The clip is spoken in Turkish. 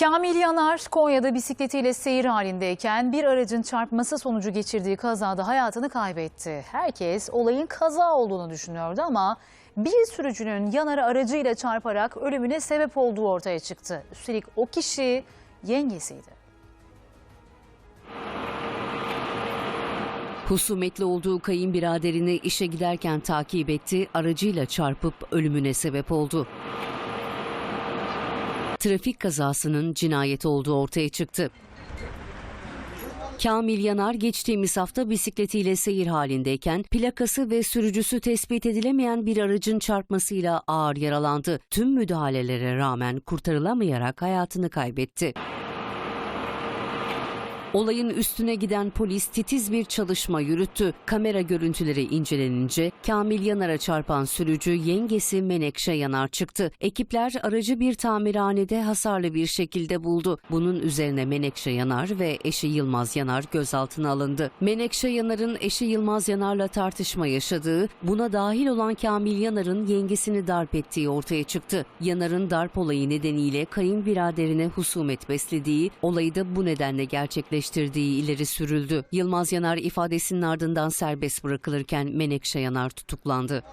Kamil Yanar Konya'da bisikletiyle seyir halindeyken bir aracın çarpması sonucu geçirdiği kazada hayatını kaybetti. Herkes olayın kaza olduğunu düşünüyordu ama bir sürücünün Yanar'a aracıyla çarparak ölümüne sebep olduğu ortaya çıktı. Üstelik o kişi yengesiydi. Husumetli olduğu kayınbiraderini işe giderken takip etti, aracıyla çarpıp ölümüne sebep oldu. Trafik kazasının cinayet olduğu ortaya çıktı. Kamil Yanar geçtiğimiz hafta bisikletiyle seyir halindeyken plakası ve sürücüsü tespit edilemeyen bir aracın çarpmasıyla ağır yaralandı. Tüm müdahalelere rağmen kurtarılamayarak hayatını kaybetti. Olayın üstüne giden polis titiz bir çalışma yürüttü. Kamera görüntüleri incelenince Kamil Yanar'a çarpan sürücü yengesi Menekşe Yanar çıktı. Ekipler aracı bir tamirhanede hasarlı bir şekilde buldu. Bunun üzerine Menekşe Yanar ve eşi Yılmaz Yanar gözaltına alındı. Menekşe Yanar'ın eşi Yılmaz Yanar'la tartışma yaşadığı, buna dahil olan Kamil Yanar'ın yengesini darp ettiği ortaya çıktı. Yanar'ın darp olayı nedeniyle kayınbiraderine husumet beslediği, olayı da bu nedenle gerçekleştirdiği ileri sürüldü. Yılmaz Yanar ifadesinin ardından serbest bırakılırken Menekşe Yanar tutuklandı.